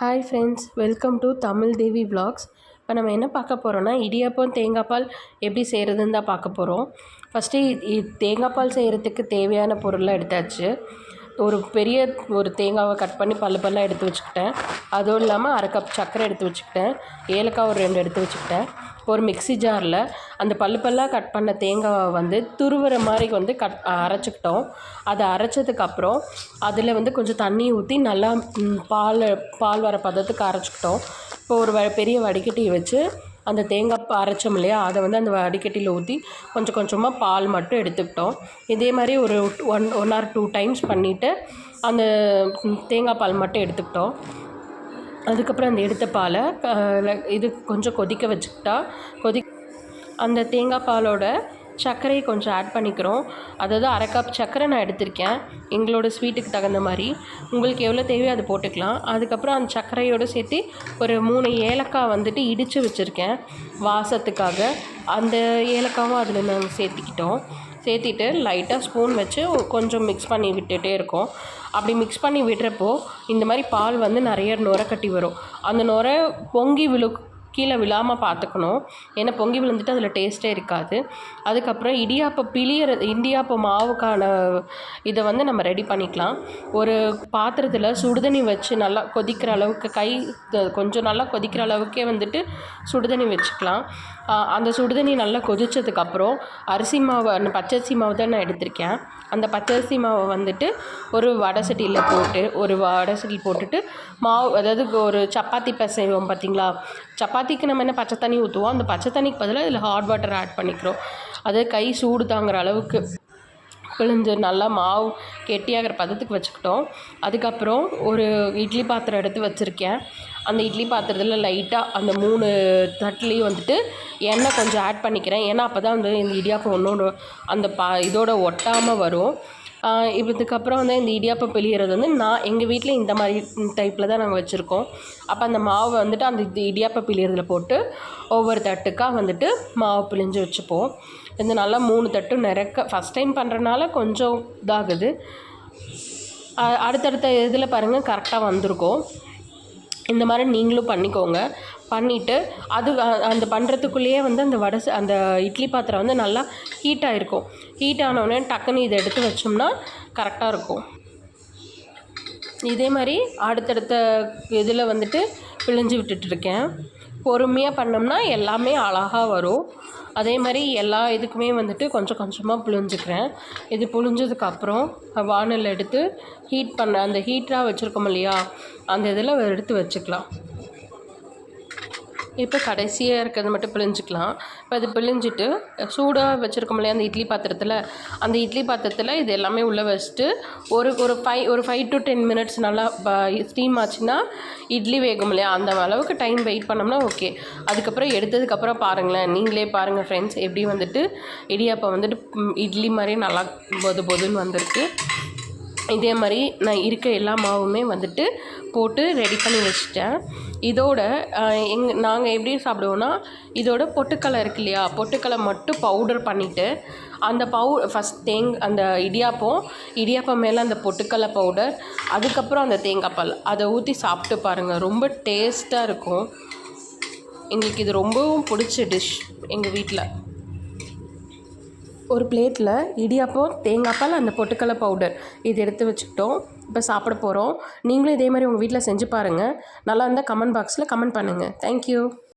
Hi friends welcome to Tamil Devi vlogs. இப்போ நம்ம என்ன பார்க்க போகிறோன்னா இடியாப்பம் தேங்காய் பால் எப்படி செய்கிறதுன்னு தான் பார்க்க போகிறோம் ஃபஸ்ட்டு தேங்காய் பால் செய்கிறதுக்கு தேவையான பொருள்லாம் எடுத்தாச்சு. ஒரு பெரிய ஒரு தேங்காவை கட் பண்ணி பல்லு பல்லாக எடுத்து வச்சுக்கிட்டேன். அதுவும் இல்லாமல் அரை கப் சர்க்கரை எடுத்து வச்சுக்கிட்டேன். ஏலக்காய் ஒரு ரெண்டு எடுத்து வச்சுக்கிட்டேன். ஒரு மிக்ஸி ஜாரில் அந்த பல்லு பல்லாக கட் பண்ண தேங்காவை வந்து துருவுற மாதிரி வந்து கட் அரைச்சிக்கிட்டோம். அதை அரைச்சதுக்கப்புறம் அதில் வந்து கொஞ்சம் தண்ணி ஊற்றி நல்லா பால் பால் வர பதத்துக்கு அரைச்சிக்கிட்டோம். இப்போ ஒரு வ பெரிய வடிகட்டியை வச்சு அந்த தேங்காய் அரைச்சோம் இல்லையா? அதை வந்து அந்த வடிகட்டியில் ஊற்றி கொஞ்சம் கொஞ்சமாக பால் மட்டும் எடுத்துக்கிட்டோம். இதே மாதிரி ஒரு one one or two times பண்ணிவிட்டு அந்த தேங்காய் பால் மட்டும் எடுத்துக்கிட்டோம். அதுக்கப்புறம் அந்த எடுத்த பாலை இது கொஞ்சம் கொதிக்க வச்சுக்கிட்டா கொதி அந்த தேங்காய் பாலோட சர்க்கரையை கொஞ்சம் ஆட் பண்ணிக்கிறோம். அதாவது அரை கப் சர்க்கரை நான் எடுத்திருக்கேன். எங்களோட ஸ்வீட்டுக்கு தகுந்த மாதிரி. உங்களுக்கு எவ்வளோ தேவையோ அது போட்டுக்கலாம். அதுக்கப்புறம் அந்த சர்க்கரையோடு சேர்த்து ஒரு மூணு ஏலக்காய் வந்துட்டு இடித்து வச்சுருக்கேன் வாசத்துக்காக. அந்த ஏலக்காவும் அதில் நாங்கள் சேர்த்திக்கிட்டோம். சேர்த்திட்டு லைட்டாக ஸ்பூன் வச்சு கொஞ்சம் மிக்ஸ் பண்ணி விட்டுட்டே இருக்கோம். அப்படி மிக்ஸ் பண்ணி விடுறப்போ இந்த மாதிரி பால் வந்து நிறைய நுரை கட்டி வரும். அந்த நுரை பொங்கி விழு கீழே விழாமல் பார்த்துக்கணும். ஏன்னா பொங்கி விழுந்துட்டு அதில் டேஸ்ட்டே இருக்காது. அதுக்கப்புறம் இடியாப்பம் பிழியிற இடியாப்ப மாவுக்கான இதை வந்து நம்ம ரெடி பண்ணிக்கலாம். ஒரு பாத்திரத்தில் சுடுதண்ணி வச்சு நல்லா கொதிக்கிற அளவுக்கு கை கொஞ்சம் நல்லா கொதிக்கிற அளவுக்கே வந்துட்டு சுடுதண்ணி வச்சுக்கலாம். அந்த சுடுதண்ணி நல்லா கொதித்ததுக்கப்புறம் அரிசி மாவு அந்த பச்சரிசி மாவு தான் நான் எடுத்திருக்கேன். அந்த பச்சரிசி மாவை வந்துட்டு ஒரு வடை சட்டியில் போட்டு ஒரு வடை சட்டி போட்டுட்டு மாவு அதாவது ஒரு சப்பாத்தி பிசைவோம் பார்த்தீங்களா? சப்பாத்திக்கு நம்ம என்ன பச்சை தண்ணி ஊற்றுவோம் அந்த பச்சை தண்ணிக்கு பதிலாக இதில் ஹாட் வாட்டர் ஆட் பண்ணிக்கிறோம். அது கை சூடு தாங்குற அளவுக்கு. பிழிஞ்சு நல்லா மாவு கெட்டியாகிற பதத்துக்கு வச்சுக்கிட்டோம். அதுக்கப்புறம் ஒரு இட்லி பாத்திரம் எடுத்து வச்சுருக்கேன். அந்த இட்லி பாத்திரத்தில் லைட்டாக அந்த மூணு தட்டுலேயும் வந்துட்டு எண்ணெய் கொஞ்சம் ஆட் பண்ணிக்கிறேன். ஏன்னா அப்போ தான் வந்து இந்த இடியாப்பம் ஒன்று அந்த பா இதோட ஒட்டாமல் வரும். இதுக்கப்புறம் வந்து இந்த இடியாப்பம் பிழியறது வந்து நான் எங்கள் வீட்டில் இந்த மாதிரி டைப்பில் தான் நாங்கள் வச்சுருக்கோம். அப்போ அந்த மாவை வந்துட்டு அந்த இது இடியாப்பம் பிழியறதுல போட்டு ஒவ்வொரு தட்டுக்காக வந்துட்டு மாவு பிழிஞ்சு வச்சுப்போம். இந்த நல்லா மூணு தட்டு நிறக்க ஃபஸ்ட் டைம் பண்ணுறனால கொஞ்சம் இதாகுது. அடுத்தடுத்த இதில் பாருங்கள் கரெக்டாக வந்திருக்கும். இந்த மாதிரி நீங்களும் பண்ணிக்கோங்க. பண்ணிவிட்டு அது அந்த பண்ணுறதுக்குள்ளேயே வந்து அந்த வடை அந்த இட்லி பாத்திரம் வந்து நல்லா ஹீட் ஆகிருக்கும் ஹீட் ஆனவுடனே டக்குன்னு இதை எடுத்து வச்சோம்னா கரெக்டாக இருக்கும். இதே மாதிரி அடுத்தடுத்த இதில் வந்துட்டு பிழிஞ்சு விட்டுட்ருக்கேன் பொறுமையாக பண்ணோம்னா எல்லாமே அழகாக வரும். அதே மாதிரி எல்லா இதுக்குமே வந்துட்டு கொஞ்சம் கொஞ்சமாக புழிஞ்சுக்கிறேன். இது புழிஞ்சதுக்கப்புறம் வானல் எடுத்து ஹீட் பண்ண அந்த ஹீட்டராக வச்சுருக்கோம் இல்லையா? அந்த இதில் எடுத்து வச்சுக்கலாம். இப்போ கடைசியாக இருக்கிறது மட்டும் பிழிஞ்சிக்கலாம். இப்போ அது பிழிஞ்சிட்டு சூடாக வச்சுருக்கோம் இல்லையா அந்த இட்லி பாத்திரத்தில்? அந்த இட்லி பாத்திரத்தில் இது எல்லாமே உள்ளே வச்சுட்டு ஒரு ஒரு ஃபைவ் ஒரு ஃபைவ் டு டென் மினிட்ஸ் நல்லா ஸ்டீம் ஆச்சுன்னா இட்லி வேகும் இல்லையா அந்த அளவுக்கு டைம் வெயிட் பண்ணோம்னா ஓகே அதுக்கப்புறம் எடுத்ததுக்கப்புறம் பாருங்களேன் நீங்களே பாருங்கள் ஃப்ரெண்ட்ஸ் எப்படி வந்துட்டு இடியாப்பம் வந்துட்டு இட்லி மாதிரி நல்லா பொது பொதுன்னு வந்திருக்கு. இதே மாதிரி நான் இருக்க எல்லா மாவுமே வந்துட்டு போட்டு ரெடி பண்ணி வச்சுட்டேன். இதோட எங் நாங்கள் எப்படி சாப்பிடுவோன்னா இதோட பொட்டுக்கடலை இருக்கு இல்லையா பொட்டுக்கலை மட்டும் பவுடர் பண்ணிவிட்டு அந்த பவு ஃபஸ்ட் தேங் அந்த இடியாப்பம் இடியாப்பம் மேலே அந்த பொட்டுக்கடலை பவுடர் அதுக்கப்புறம் அந்த தேங்காய் பால் அதை ஊற்றி சாப்பிட்டு பாருங்கள் ரொம்ப டேஸ்ட்டாக இருக்கும். எங்களுக்கு இது ரொம்பவும் பிடிச்ச டிஷ் எங்கள் வீட்டில் ஒரு பிளேட்டில் இடியாப்பம் தேங்காய்ப்பால் அந்த பொட்டுக்கடலை பவுடர் இது எடுத்து வச்சுக்கிட்டோம். இப்போ சாப்பிட போகிறோம் நீங்களும் இதே மாதிரி உங்கள் வீட்டில் செஞ்சு பாருங்கள் நல்லா இருந்தால் கமெண்ட் பாக்ஸில் கமெண்ட் பண்ணுங்கள் தேங்க்யூ